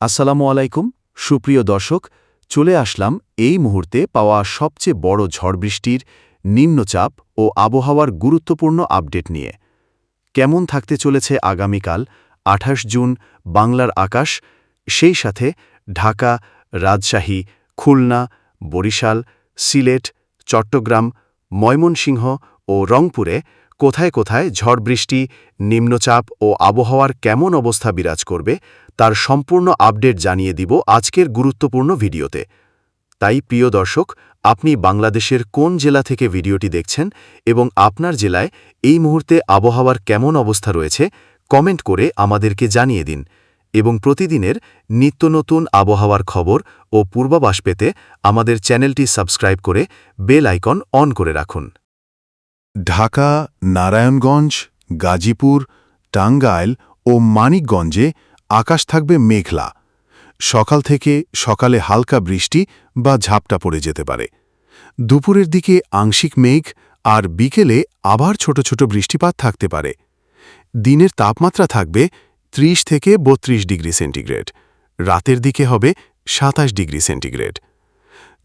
আসসালামু আলাইকুম, সুপ্রিয় দর্শক, চলে আসলাম এই মুহূর্তে পাওয়া সবচেয়ে বড় ঝড় বৃষ্টির নিম্নচাপ ও আবহাওয়ার গুরুত্বপূর্ণ আপডেট নিয়ে। কেমন থাকতে চলেছে আগামীকাল, আঠাশ জুন, বাংলার আকাশ, সেই সাথে ঢাকা, রাজশাহী, খুলনা, বরিশাল, সিলেট, চট্টগ্রাম, ময়মনসিংহ ও রংপুরে কোথায় কোথায় ঝড় বৃষ্টি, নিম্নচাপ ও আবহাওয়ার কেমন অবস্থা বিরাজ করবে তার সম্পূর্ণ আপডেট জানিয়ে দিব আজকের গুরুত্বপূর্ণ ভিডিওতে। তাই প্রিয় দর্শক, আপনি বাংলাদেশের কোন জেলা থেকে ভিডিওটি দেখছেন এবং আপনার জেলায় এই মুহূর্তে আবহাওয়ার কেমন অবস্থা রয়েছে, কমেন্ট করে আমাদেরকে জানিয়ে দিন এবং প্রতিদিনের নিত্য নতুন আবহাওয়ার খবর ও পূর্বাভাস পেতে আমাদের চ্যানেলটি সাবস্ক্রাইব করে বেল আইকন অন করে রাখুন। ঢাকা, নারায়ণগঞ্জ, গাজীপুর, টাঙ্গাইল ও মানিকগঞ্জে আকাশ থাকবে মেঘলা। সকাল থেকে সকালে হালকা বৃষ্টি বা ঝাপটা পড়ে যেতে পারে। দুপুরের দিকে আংশিক মেঘ আর বিকেলে আবার ছোট ছোট বৃষ্টিপাত থাকতে পারে। দিনের তাপমাত্রা থাকবে ৩০ থেকে ৩২ ডিগ্রি সেন্টিগ্রেড। রাতের দিকে হবে ২৭ ডিগ্রি সেন্টিগ্রেড।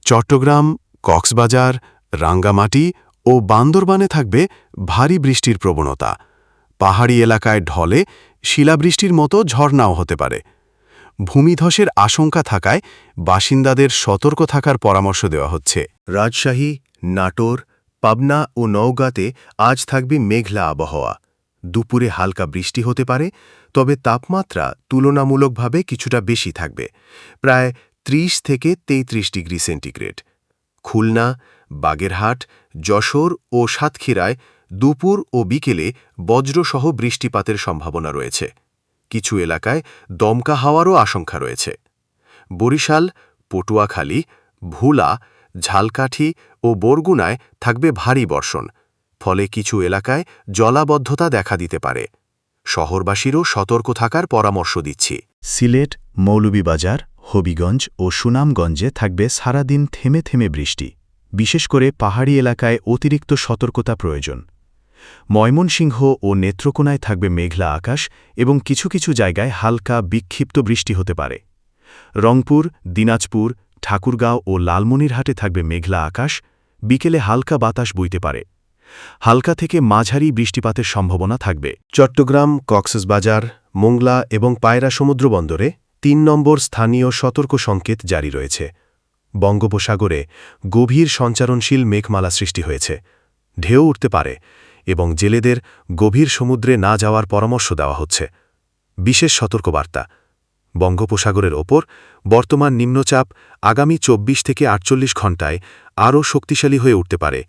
চট্টগ্রাম, কক্সবাজার, রাঙ্গামাটি ও বান্দরবানে থাকবে ভারী বৃষ্টির প্রবণতা। পাহাড়ি এলাকায় ঢলে শিলাবৃষ্টির মতো ঝর্ণাও হতে পারে। ভূমিধসের আশঙ্কা থাকায় বাসিন্দাদের সতর্ক থাকার পরামর্শ দেওয়া হচ্ছে। রাজশাহী, নাটোর, পাবনা ও নওগাঁতে আজ থাকবে মেঘলা আবহাওয়া। দুপুরে হালকা বৃষ্টি হতে পারে, তবে তাপমাত্রা তুলনামূলকভাবে কিছুটা বেশি থাকবে। প্রায় ৩০ থেকে ৩৩ ডিগ্রি সেন্টিগ্রেড। খুলনা, বাগেরহাট, যশোর ও সাতক্ষীরায় দুপুর ও বিকেলে বজ্রসহ বৃষ্টিপাতের সম্ভাবনা রয়েছে। কিছু এলাকায় দমকা হাওয়ারও আশঙ্কা রয়েছে। বরিশাল, পটুয়াখালী, ভুলা, ঝালকাঠি ও বরগুনায় থাকবে ভারী বর্ষণ, ফলে কিছু এলাকায় জলাবদ্ধতা দেখা দিতে পারে। শহরবাসীরও সতর্ক থাকার পরামর্শ দিচ্ছি। সিলেট, মৌলভীবাজার হবিগঞ্জ ও সুনামগঞ্জে থাকবে সারাদিন থেমে থেমে বৃষ্টি, বিশেষ করে পাহাড়ি এলাকায় অতিরিক্ত সতর্কতা প্রয়োজন। ময়মনসিংহ ও নেত্রকোনায় থাকবে মেঘলা আকাশ এবং কিছু কিছু জায়গায় হালকা বিক্ষিপ্ত বৃষ্টি হতে পারে। রংপুর, দিনাজপুর, ঠাকুরগাঁও ও লালমনিরহাটে থাকবে মেঘলা আকাশ, বিকেলে হালকা বাতাস বইতে পারে। হালকা থেকে মাঝারি বৃষ্টিপাতের সম্ভাবনা থাকবে। চট্টগ্রাম, কক্সবাজার, মোংলা এবং পায়রা সমুদ্র বন্দরে তিন নম্বর স্থানীয় সতর্ক সংকেত জারি রয়েছে। বঙ্গোপসাগরে গভীর সঞ্চারণশীল মেঘমালা সৃষ্টি হয়েছে। ঢেউ উঠতে পারে এবং জেলেদের গভীর সমুদ্রে না যাওয়ার পরামর্শ দেওয়া হচ্ছে। বিশেষ সতর্কবার্তা, বঙ্গোপসাগরের ওপর বর্তমান নিম্নচাপ আগামী ২৪ থেকে আটচল্লিশ ঘণ্টায় আরও শক্তিশালী হয়ে উঠতে পারে।